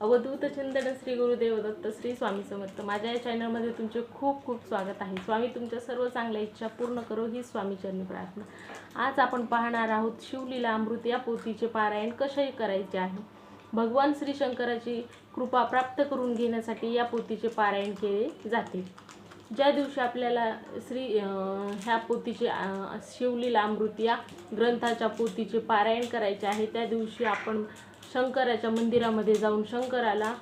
अवधूत चिंतन श्री गुरुदेव दत्त श्री स्वामी समर्थ. माझ्या या चॅनलमध्ये तुमचे खूप खूप स्वागत आहे. स्वामी तुमच्या सर्व चांगल्या इच्छा पूर्ण करो ही स्वामीचरणी प्रार्थना. आज आपण पाहणार आहोत शिवलीला अमृत या पोथीचे पारायण कसे करायचे आहे. भगवान श्री शंकराची कृपा प्राप्त करून घेण्यासाठी या पोथीचे पारायण केले जाते. ज्या दिवशी आपल्याला श्री ह्या पोथीचे शिवलीला अमृत या ग्रंथाच्या पोथीचे पारायण करायचे आहे त्या दिवशी आपण शंकराच्या मंदिरामध्ये जाऊन शंकराला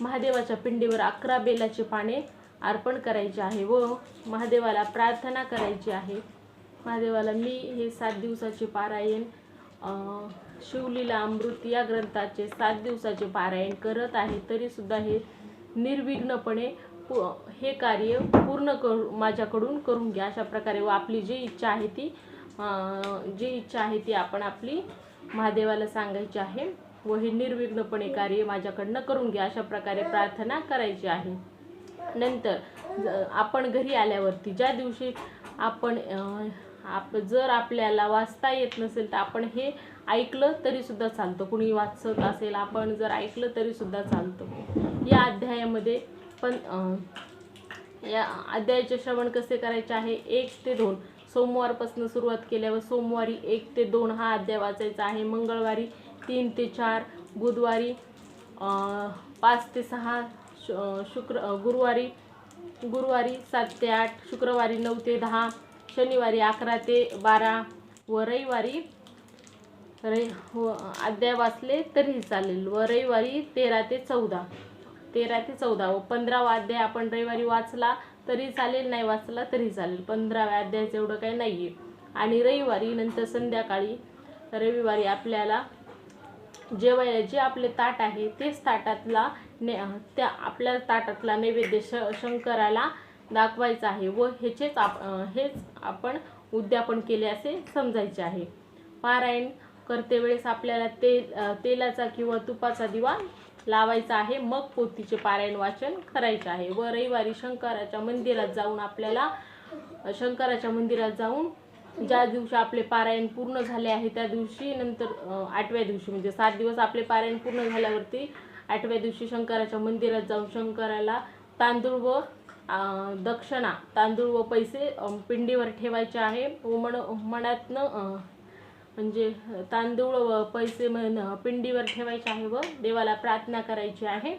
महादेवाच्या पिंडीवर अकरा बेलाचे पाने अर्पण करायचे आहे व महादेवाला प्रार्थना करायची आहे. महादेवाला मी हे सात दिवसाचे पारायण शिवलीला अमृत या ग्रंथाचे सात दिवसाचे पारायण करत आहे. तरीसुद्धा हे निर्विघ्नपणे पु- हे कार्य पूर्ण करू माझ्याकडून करून घ्या. अशा प्रकारे व आपली जी इच्छा आहे ती जी इच्छा आहे ती आपण आपली महादेवाला सांगायची आहे. व हे निर्विघ्नपणे कार्य माझ्याकडनं करून घ्या अशा प्रकारे प्रार्थना करायची आहे. नंतर आपण घरी आल्यावरती ज्या दिवशी आपण आप जर आपल्याला वाचता येत नसेल तर आपण हे ऐकलं तरीसुद्धा चालतं. कुणी वाचत असेल आपण जर ऐकलं तरीसुद्धा चालतं. या अध्यायामध्ये पण अं, या अध्यायाचे श्रवण कसे करायचे आहे? एक ते दोन. सोमवारपासून सुरुवात केल्यावर सोमवारी एक ते दोन हा अध्याय वाचायचा आहे. मंगळवारी तीन ते चार बुधवारी पाच ते सहा शुक्र गुरुवारी गुरुवारी सात ते आठ शुक्रवारी नऊ ते दहा शनिवारी अकरा ते बारा व रविवारी रवि व हो, अध्याय वाचले तरीही चालेल व रविवारी तेरा ते चौदा. तेरा ते चौदा व पंधरावा अध्याय आपण रविवारी वाचला तरी चालेल नाही वाचला तरी चालेल. पंधराव्या अध्यायाचं एवढं काही नाही आहे आणि रविवारी नंतर संध्याकाळी रविवारी आपल्याला जेवायला जे आपले ताट आहे तेच ताटातला ने त्या आपल्या ताटातला नैवेद्य श शंकराला दाखवायचा आहे व ह्याचेच आप हेच आपण उद्यापन केले असे समजायचे आहे. पारायण करते वेळेस आपल्याला तेल तेलाचा किंवा तुपाचा दिवा लावायचा आहे. मग पोथीचे पारायण वाचन करायचे आहे. व रविवारी शंकराच्या मंदिरात जाऊन आपल्याला शंकराच्या मंदिरात जाऊन ज्या दिवशी आपले पारायण पूर्ण झाले आहे त्या दिवशी नंतर आठव्या दिवशी म्हणजे सात दिवस आपले पारायण पूर्ण झाल्यावरती आठव्या दिवशी शंकराच्या मंदिरात जाऊन शंकराला तांदूळ व दक्षिणा तांदूळ व पैसे पिंडीवर ठेवायचे आहे. व मन मनातनं म्हणजे तांदूळ व पैसे म्हण पिंडीवर ठेवायचे आहे व देवाला प्रार्थना करायची आहे.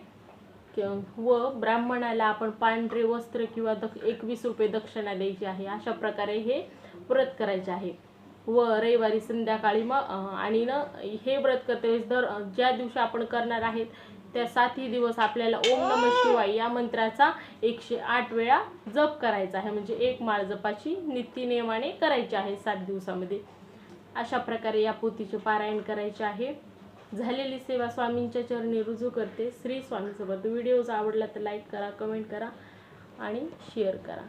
व ब्राह्मणाला आपण पांढरे वस्त्र किंवा दक एकवीस रुपये दक्षिणा द्यायची आहे. अशा प्रकारे हे व्रत करायचे आहे. व रविवारी संध्याकाळी मग आणि न हे व्रत करते वेळेस दर ज्या दिवशी आपण करणार आहेत त्या सातही दिवस आपल्याला ओम नम शिवाय या मंत्राचा एकशे आठ वेळा जप करायचा आहे. म्हणजे एक माळ जपाची नित्यनियमाने करायची आहे सात दिवसामध्ये. अशा प्रकारे या पोथीचे पारायण करायचे आहे. झालेली सेवा स्वामींच्या चरणी रुजू करते. श्री स्वामीसोबत व्हिडिओज आवडला तर लाईक करा कमेंट करा आणि शेअर करा.